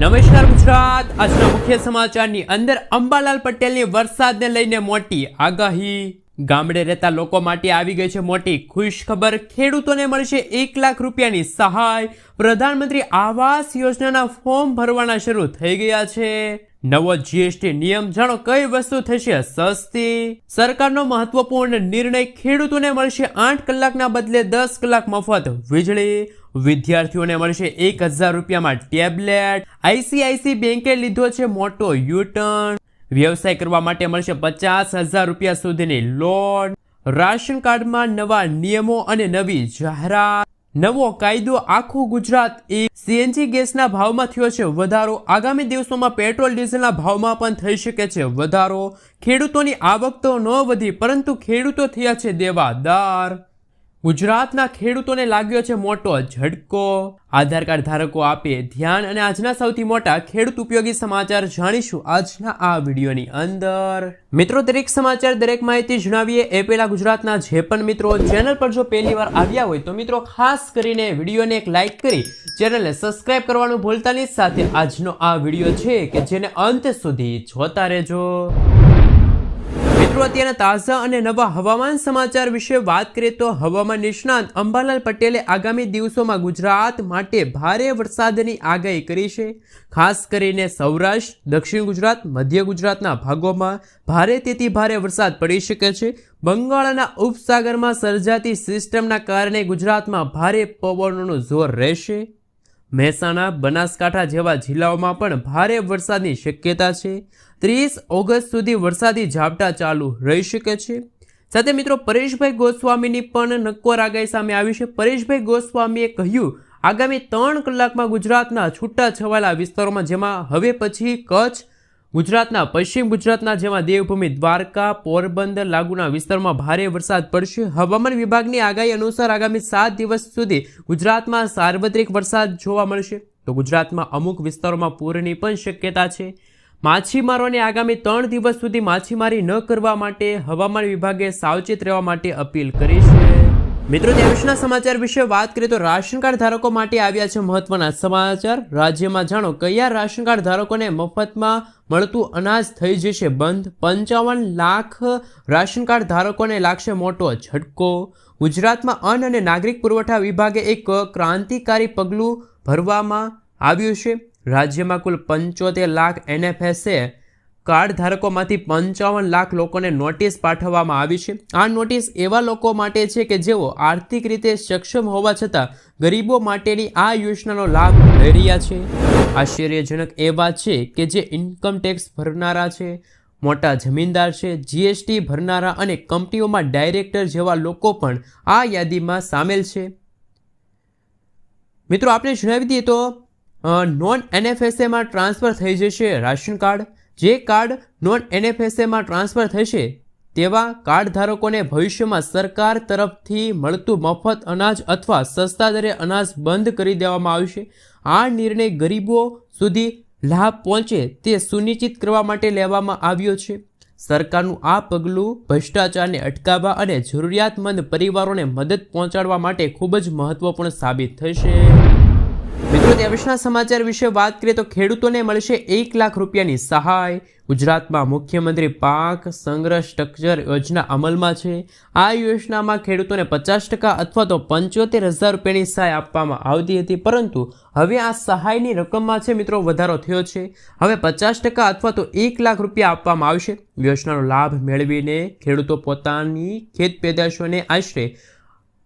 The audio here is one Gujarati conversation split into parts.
નમસ્કાર ગુજરાત. આજના મુખ્ય સમાચારની અંદર અંબાલાલ પટેલની વરસાદને લઈને મોટી આગાહી. ગામડે રહેતા લોકો માટે આવી ગઈ છે મોટી ખુશ ખબર ખેડૂતોને મળશે એક લાખ રૂપિયાની સહાય. પ્રધાનમંત્રી આવાસ યોજનાના ફોર્મ ભરવાના શરૂ થઈ ગયા છે. નવો જીએસટી નિયમ જાણો કઈ વસ્તુ થશે સસ્તી? સરકારનો મહત્વપૂર્ણ નિર્ણય ખેડૂતોને મળશે આઠ કલાકના બદલે દસ કલાક મફત વીજળી. વિદ્યાર્થીઓને મળશે એક હજાર રૂપિયામાં ટેબ્લેટ. આઈસીઆઈસી બેંકે લીધો છે મોટો યુટર્ન. વ્યવસાય કરવા માટે મળશે પચાસ હજાર રૂપિયા સુધીની લોન. રાશન કાર્ડમાં નવા નિયમો અને નવી જાહેરાત. નવો કાયદો આખું ગુજરાત એ સીએનજી ગેસના ભાવમાં થયો છે વધારો. આગામી દિવસોમાં પેટ્રોલ, ડીઝલના ભાવમાં પણ થઈ શકે છે વધારો. ખેડૂતોની આવક તો ન વધી, પરંતુ ખેડૂતો થયા છે દેવાદાર. ગુજરાતના ખેડૂતોને લાગ્યો છે મોટો ઝટકો આધાર કાર્ડ ધારકો આપે ધ્યાન અને આજના સૌથી મોટા ખેડૂત ઉપયોગી સમાચાર જાણીશું આજના આ વિડીયોની અંદર. મિત્રો, દરેક સમાચાર, દરેક માહિતી જણાવીએ એ પહેલા ગુજરાતના જે પણ મિત્રો ચેનલ પર જો પહેલી વાર આવ્યા હોય તો મિત્રો, ખાસ કરીને વિડીયોને એક લાઇક કરી ચેનલને સબસ્ક્રાઇબ કરવાનું ભૂલતાની સાથે આજનો આ વીડિયો છે કે જેને અંત સુધી જોતા રહેજો. અત્યારના તાજા અને નવા હવામાન સમાચાર વિશે વાત કરીએ તો હવામાન નિષ્ણાંત અંબાલાલ પટેલે આગામી દિવસોમાં ગુજરાત માટે ભારે વરસાદની આગાહી કરી છે. ખાસ કરીને સૌરાષ્ટ્ર, દક્ષિણ ગુજરાત, મધ્ય ગુજરાતના ભાગોમાં ભારે તેથી ભારે વરસાદ પડી શકે છે. બંગાળના ઉપસાગરમાં સર્જાતી સિસ્ટમના કારણે ગુજરાતમાં ભારે પવનોનું જોર રહેશે. મહેસાણા, બનાસકાંઠા જેવા જિલ્લાઓમાં પણ ભારે વરસાદની શક્યતા છે. ત્રીસ ઓગસ્ટ સુધી વરસાદી ઝાપટા ચાલુ રહી શકે છે. સાથે મિત્રો, પરેશભાઈ ગોસ્વામીની પણ નક્કોર આગાહી સામે આવી છે. પરેશભાઈ ગોસ્વામીએ કહ્યું, આગામી ત્રણ કલાકમાં ગુજરાતના છૂટા છવાયેલા વિસ્તારોમાં, જેમાં હવે પછી કચ્છ ગુજરાતના, પશ્ચિમ ગુજરાતના જેમાં દેવભૂમિ, દ્વારકા, પોરબંદર લાગુના વિસ્તારમાં ભારે વરસાદ પડશે. હવામાન વિભાગની આગાહી અનુસાર આગામી સાત દિવસ સુધી ગુજરાતમાં સાર્વત્રિક વરસાદ જોવા મળશે. તો ગુજરાતમાં અમુક વિસ્તારોમાં પૂરની પણ શક્યતા છે. માછીમારોને આગામી ત્રણ દિવસ સુધી માછીમારી ન કરવા માટે હવામાન વિભાગે સાવચેત રહેવા માટે અપીલ કરી છે. મિત્રો ત્યાર સમાચાર વિશે વાત કરીએ તો રાશન કાર્ડ ધારકો માટે આવ્યા છે મહત્વના સમાચાર. રાજ્યમાં જાણો, કયા રાશન કાર્ડ ધારકોને મફતમાં મળતું અનાજ થઈ જશે બંધ? પંચાવન લાખ રાશન કાર્ડ ધારકોને લાગશે મોટો ઝટકો. ગુજરાતમાં અન્ન અને નાગરિક પુરવઠા વિભાગે એક ક્રાંતિકારી પગલું ભરવામાં આવ્યું છે. રાજ્યમાં કુલ પંચોતેર લાખ એનએફએસએ કાર્ડ ધારકોમાંથી પંચાવન લાખ લોકોને નોટિસ પાઠવવામાં આવી છે. આ નોટિસ એવા લોકો માટે છે કે જેઓ આર્થિક રીતે સક્ષમ હોવા છતાં ગરીબો માટેની આ યોજનાનો લાભ લઈ રહ્યા છે. આશ્ચર્યજનક એ વાત છે કે જે ઇન્કમ ટેક્સ ભરનારા છે, મોટા જમીનદાર છે જીએસટી ભરનારા અને કંપનીઓમાં ડાયરેક્ટર જેવા લોકો પણ આ યાદીમાં સામેલ છે. મિત્રો આપણે જણાવી દઈએ તો નોન એનએફએસએમાં ટ્રાન્સફર થઈ જશે રાશન કાર્ડ. જે કાર્ડ નોન એનએફએસએમાં ટ્રાન્સફર થશે, તેવા કાર્ડ ધારકોને ભવિષ્યમાં સરકાર તરફથી મળતું મફત અનાજ અથવા સસ્તા દરે અનાજ બંધ કરી દેવામાં આવશે. આ નિર્ણય ગરીબો સુધી લાભ પહોંચે તે સુનિશ્ચિત કરવા માટે લેવામાં આવ્યો છે. સરકારનું આ પગલું ભ્રષ્ટાચારને અટકાવવા અને જરૂરિયાતમંદ પરિવારોને મદદ પહોંચાડવા માટે ખૂબ જ મહત્વપૂર્ણ સાબિત થશે. મિત્રો ત્યારના સમાચાર વિશે વાત કરીએ તો ખેડૂતોને મળશે એક લાખ રૂપિયાની સહાય. ગુજરાતમાં મુખ્યમંત્રી પાક સંગ્રહ સ્ટ્રક્ચર યોજના અમલમાં છે. આ યોજનામાં ખેડૂતોને પચાસ ટકા અથવા તો પંચોતેર હજાર રૂપિયાની સહાય આપવામાં આવતી હતી, પરંતુ હવે આ સહાયની રકમમાં છે મિત્રો, વધારો થયો છે. હવે પચાસ ટકા અથવા તો એક લાખ રૂપિયા આપવામાં આવશે. યોજનાનો લાભ મેળવીને ખેડૂતો પોતાની ખેત પેદાશોને આશરે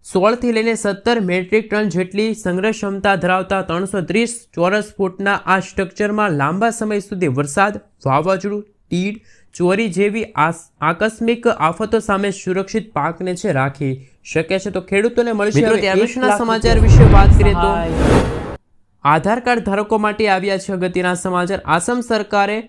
સોળથી લઈને સત્તર મેટ્રિક ટન જેટલી સંગ્રહ ક્ષમતા ધરાવતા ત્રણસો ત્રીસ ચોરસ ફૂટના આ સ્ટ્રક્ચરમાં લાંબા સમય સુધી વરસાદ વાવાઝોડું તીડ ચોરી જેવી આકસ્મિક આફતો સામે સુરક્ષિત પાકને છે રાખી શકે છે. તો ખેડૂતોને મળશે સમાચાર વિશે વાત કરીએ તો આધાર કાર્ડ ધારકો માટે આવ્યા છે અગત્યના સમાચાર. આસામ સરકારે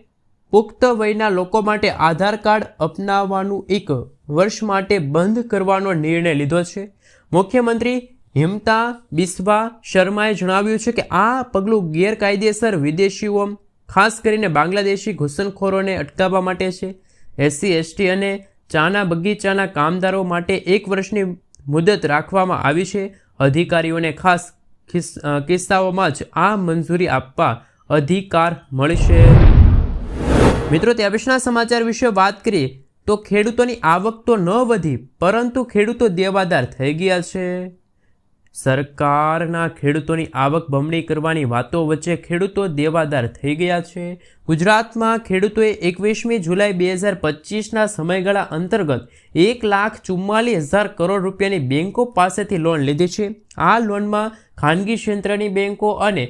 પુખ્ત વયના લોકો માટે આધાર કાર્ડ અપનાવવાનું એક વર્ષ માટે બંધ કરવાનો નિર્ણય લીધો છે. મુખ્યમંત્રી હિમતા બિસ્વા શર્માએ જણાવ્યું છે કે આ પગલું ગેરકાયદેસર વિદેશીઓ, ખાસ કરીને બાંગ્લાદેશી ઘૂસણખોરોને અટકાવવા માટે છે. એસસી, એસટી અને ચાના બગીચાના કામદારો માટે એક વર્ષની મુદત રાખવામાં આવી છે. અધિકારીઓને ખાસ કિસ્સાઓમાં જ આ મંજૂરી આપવા અધિકાર મળશે. મિત્રો ત્યાં પછીના સમાચાર વિશે વાત કરીએ. તો ખેડૂતોની આવક તો ન વધી, પરંતુ ખેડૂતો દેવાદાર થઈ ગયા છે. સરકારના ખેડૂતોની આવક બમણી કરવાની વાતો વચ્ચે ખેડૂતો દેવાદાર થઈ ગયા છે. ગુજરાતમાં ખેડૂતોએ એકવીસમી જુલાઈ બે હજાર પચીસના સમયગાળા અંતર્ગત એક લાખ ચુમ્માલીસ હજાર કરોડ રૂપિયાની બેન્કો પાસેથી લોન લીધી છે. આ લોનમાં ખાનગી ક્ષેત્રની બેન્કો અને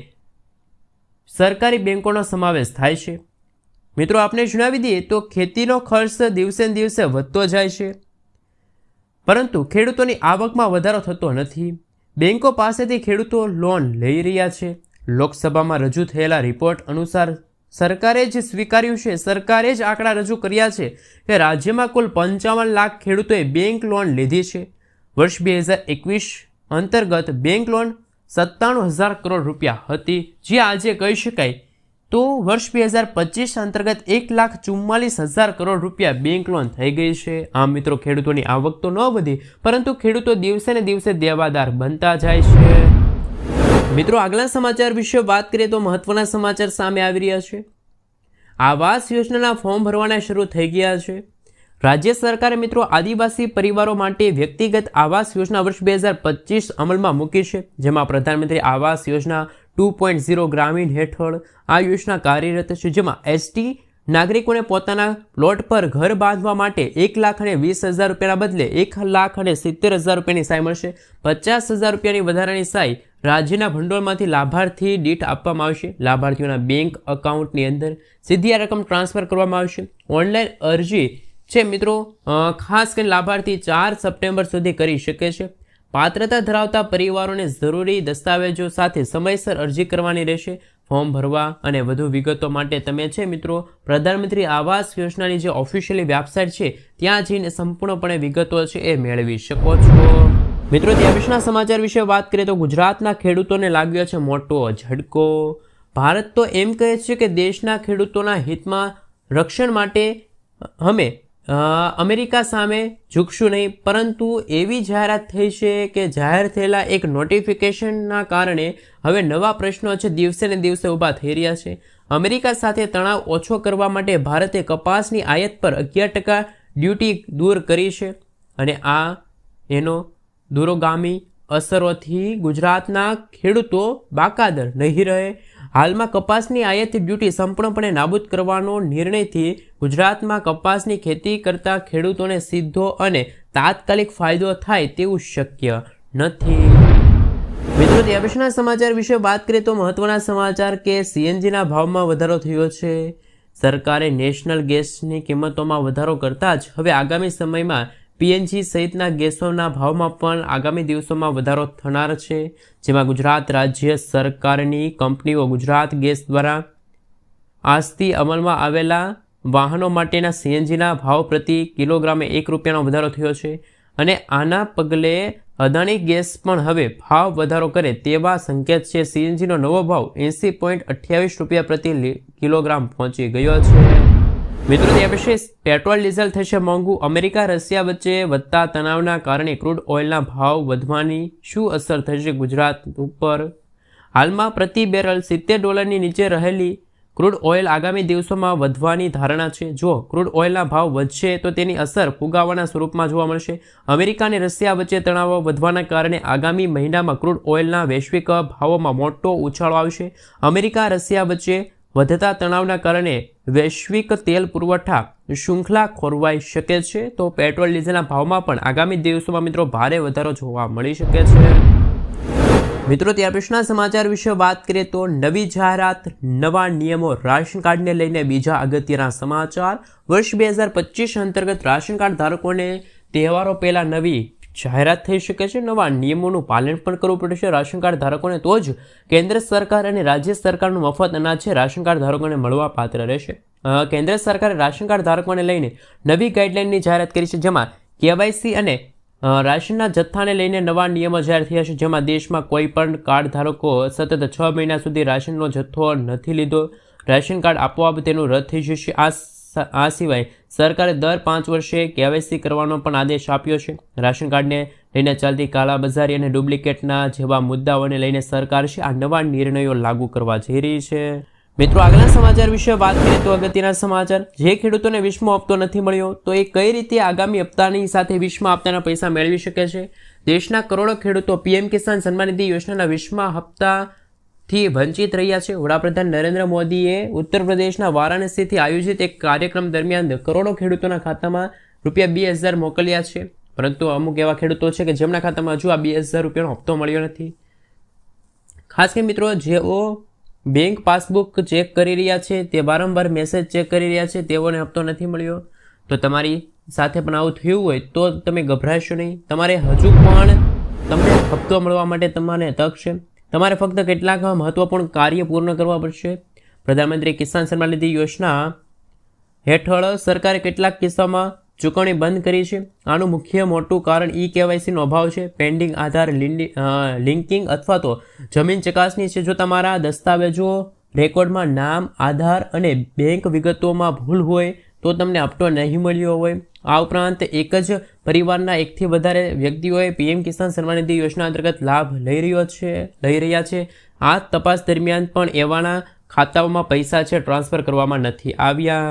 સરકારી બેન્કોનો સમાવેશ થાય છે. મિત્રો આપણે જણાવી દઈએ તો ખેતીનો ખર્ચ દિવસે દિવસે વધતો જાય છે. પરંતુ ખેડૂતોની આવકમાં વધારો થતો નથી. બેન્કો પાસેથી ખેડૂતો લોન લઈ રહ્યા છે. લોકસભામાં રજૂ થયેલા રિપોર્ટ અનુસાર સરકારે જ સ્વીકાર્યું છે, સરકારે જ આંકડા રજૂ કર્યા છે કે રાજ્યમાં કુલ પંચાવન લાખ ખેડૂતોએ બેંક લોન લીધી છે. વર્ષ બે હજાર એકવીસ અંતર્ગત બેંક લોન સત્તાણું હજાર કરોડ રૂપિયા હતી. જે આજે કહી શકાય તો વર્ષ બે હજાર પચીસ અંતર્ગત એક લાખ ચુમ્માલીસ હજાર કરોડ રૂપિયા બેંક લોન થઈ ગઈ છે. આમ મિત્રો, ખેડૂતોની આવક તો ન વધી, પરંતુ ખેડૂતો દિવસે ને દિવસે દેવાદાર બનતા જાય છે. મિત્રો, આગલા સમાચાર વિશે વાત કરીએ તો મહત્વના સમાચાર સામે આવી રહ્યા છે. આવાસ યોજનાના ફોર્મ ભરવાના શરૂ થઈ ગયા છે. રાજ્ય સરકારે મિત્રો, આદિવાસી પરિવારો માટે વ્યક્તિગત આવાસ યોજના વર્ષ બે હજાર પચીસ અમલમાં મૂકી છે, જેમાં પ્રધાનમંત્રી Awas Yojana two point zero ગ્રામીણ હેઠળ આ યોજના કાર્યરત છે, જેમાં એસટી નાગરિકોને પોતાના પ્લોટ પર ઘર બાંધવા માટે એક લાખ અને વીસ હજાર રૂપિયાના બદલે એક લાખ અને સિત્તેર હજાર રૂપિયાની સહાય મળશે. પચાસ હજાર રૂપિયાની વધારાની સહાય રાજ્યના ભંડોળમાંથી લાભાર્થી દીઠ આપવામાં આવશે. લાભાર્થીઓના બેંક એકાઉન્ટની અંદર સીધી આ રકમ ટ્રાન્સફર કરવામાં આવશે. ઓનલાઈન અરજી છે મિત્રો ખાસ કરીને લાભાર્થી ચાર સપ્ટેમ્બર સુધી કરી શકે છે. પાત્રતા ધરાવતા પરિવારોને જરૂરી દસ્તાવેજો સાથે સમયસર અરજી કરવાની રહેશે. ફોર્મ ભરવા અને વધુ વિગતો માટે તમે છે મિત્રો પ્રધાનમંત્રી આવાસ યોજનાની જે ઓફિશિયલી વેબસાઇટ છે, ત્યાં જઈને સંપૂર્ણપણે વિગતો છે એ મેળવી શકો છો. મિત્રો, ત્યાં વિશેના સમાચાર વિશે વાત કરીએ તો ગુજરાતના ખેડૂતોને લાગ્યો છે મોટો ઝડકો. ભારત તો એમ કહે છે કે દેશના ખેડૂતોના હિતમાં રક્ષણ માટે અમે અમેરિકા સામે ઝૂકશું નહીં, પરંતુ એવી જાહેરાત થઈ છે કે જાહેર થયેલા એક નોટિફિકેશનના કારણે હવે નવા પ્રશ્નો છે, દિવસે ને દિવસે ઊભા થઈ રહ્યા છે. અમેરિકા સાથે તણાવ ઓછો કરવા માટે ભારતે કપાસની આયાત પર અગિયાર ટકા ડ્યુટી દૂર કરી છે અને આ એનો દૂરોગામી અસરોથી ગુજરાતના ખેડૂતો બાકાદર નહીં રહે. હાલમાં કપાસની આયાતી ડ્યુટી સંપૂર્ણપણે નાબૂદ કરવાનો નિર્ણયથી ગુજરાતમાં કપાસની ખેતી કરતા ખેડૂતોને સીધો અને તાત્કાલિક ફાયદો થાય તેવું શક્ય નથી. મિત્રો ત્યાર સમાચાર વિશે વાત કરીએ તો મહત્વના સમાચાર કે સીએનજીના ભાવમાં વધારો થયો છે. સરકારે નેશનલ ગેસની કિંમતોમાં વધારો કરતાં જ હવે આગામી સમયમાં પીએનજી સહિતના ગેસોના ભાવમાં પણ આગામી દિવસોમાં વધારો થનાર છે, જેમાં ગુજરાત રાજ્ય સરકારની કંપનીઓ ગુજરાત ગેસ દ્વારા આજથી અમલમાં આવેલા વાહનો માટેના સીએનજીના ભાવ પ્રતિ કિલોગ્રામે એક રૂપિયાનો વધારો થયો છે અને આના પગલે અદાણી ગેસ પણ હવે ભાવ વધારો કરે તેવા સંકેત છે. સીએનજીનો નવો ભાવ એંસી પોઈન્ટ અઠ્યાવીસ રૂપિયા પ્રતિ કિલોગ્રામ પહોંચી ગયો છે. મિત્રો, ત્યાં પછી પેટ્રોલ, ડીઝલ થશે મોંઘું. અમેરિકા, રશિયા વચ્ચે વધતા તણાવના કારણે ક્રૂડ ઓઇલના ભાવ વધવાની શું અસર થશે ગુજરાત ઉપર? હાલમાં પ્રતિ બેરલ સિત્તેર ડોલરની નીચે રહેલી ક્રૂડ ઓઇલ આગામી દિવસોમાં વધવાની ધારણા છે. જો ક્રૂડ ઓઇલના ભાવ વધશે, તો તેની અસર ફુગાવાના સ્વરૂપમાં જોવા મળશે. અમેરિકા અને રશિયા વચ્ચે તણાવો વધવાના કારણે આગામી મહિનામાં ક્રૂડ ઓઇલના વૈશ્વિક ભાવોમાં મોટો ઉછાળો આવશે. અમેરિકા, રશિયા વચ્ચે વધતા તણાવના કારણે વૈશ્વિક તેલ પુરવઠા શૃંખલા ખોરવાઈ શકે છે. તો પેટ્રોલ, ડીઝલના ભાવમાં પણ આગામી દિવસોમાં મિત્રો ભારે વધારો જોવા મળી શકે છે. મિત્રો, ત્યાર પછીના સમાચાર વિશે વાત કરીએ તો નવી જાહેરાત, નવા નિયમો રાશન કાર્ડને લઈને બીજા અગત્યના સમાચાર. વર્ષ બે હજાર પચીસ અંતર્ગત રાશન કાર્ડ ધારકોને તહેવારો પહેલાં નવી જાહેરાત થઈ શકે છે. નવા નિયમોનું પાલન પણ કરવું પડશે રાશન કાર્ડ ધારકોને તો જ કેન્દ્ર સરકાર અને રાજ્ય સરકારનું મફત અનાજ છે. રાશન કાર્ડ ધારકોને મળવા પાત્ર રહેશે. કેન્દ્ર સરકારે રાશન કાર્ડ ધારકોને લઈને નવી ગાઈડલાઇનની જાહેરાત કરી છે, જેમાં કેવાયસી અને રાશનના જથ્થાને લઈને નવા નિયમો જાહેર થયા છે, જેમાં દેશમાં કોઈ પણ કાર્ડ ધારકો સતત છ મહિના સુધી રાશનનો જથ્થો નથી લીધો. રાશન કાર્ડ આપોઆપ તેનું રદ થઈ જશે. આ આ સિવાય સરકારે દર પાંચ વર્ષે કેવાયસી કરવાનો પણ આદેશ આપ્યો છે. રાશન કાર્ડને લઈને ચાલતી કાળાબજારી અને ડુપ્લિકેટના જેવા મુદ્દાઓને લઈને સરકાર છે આ નવા નિર્ણયો લાગુ કરવા જઈ રહી છે. મિત્રો, આગલા સમાચાર વિશે વાત કરીએ તો અગત્યના સમાચાર. જે ખેડૂતોને વીસમો હપ્તો નથી મળ્યો, તો એ કઈ રીતે આગામી હપ્તાની સાથે વીસમા હપ્તાના પૈસા મેળવી શકે છે? દેશના કરોડો ખેડૂતો પીએમ કિસાન સન્માન નિધિ યોજનાના વીસમા હપ્તાથી વંચિત રહ્યા છે. વડાપ્રધાન નરેન્દ્ર મોદીએ ઉત્તર પ્રદેશના વારાણસીથી આયોજિત એક કાર્યક્રમ દરમિયાન કરોડો ખેડૂતોના ખાતામાં રૂપિયા બે હજાર મોકલ્યા છે. પરંતુ અમુક એવા ખેડૂતો છે કે જેમના ખાતામાં હજુ આ બે હજાર રૂપિયાનો હપ્તો મળ્યો નથી. ખાસ કે મિત્રો, જેઓ બેંક પાસબુક ચેક કરી રહ્યા છે, તે વારંવાર મેસેજ ચેક કરી રહ્યા છે, તેઓને હપ્તો નથી મળ્યો. તો તમારી સાથે પણ આવું થયું હોય તો તમે ગભરાશો નહીં. તમારે હજુ પણ તમને હપ્તો મળવા માટે તમારે તક છે. તમારે ફક્ત કેટલાક મહત્વપૂર્ણ કાર્ય પૂર્ણ કરવા પડશે. પ્રધાનમંત્રી કિસાન સન્માન નિધિ યોજના હેઠળ સરકારે કેટલાક કિસ્સામાં ચૂકવણી બંધ કરી છે. આનું મુખ્ય મોટું કારણ ઈ કેવાયસીનો અભાવ છે. પેન્ડિંગ આધાર લિંકિંગ અથવા તો જમીન ચકાસણી છે. જો તમારા દસ્તાવેજો રેકોર્ડમાં નામ, આધાર અને બેંક વિગતોમાં ભૂલ હોય તો તમને હપ્તો નહીં મળ્યો હોય. આ ઉપરાંત એક જ પરિવારના એકથી વધારે વ્યક્તિઓએ પીએમ કિસાન સન્માન નિધિ યોજના અંતર્ગત લાભ લઈ રહ્યો છે, લઈ રહ્યા છે. આ તપાસ દરમિયાન પણ એવાના ખાતાઓમાં પૈસા છે, ટ્રાન્સફર કરવામાં નથી આવ્યા.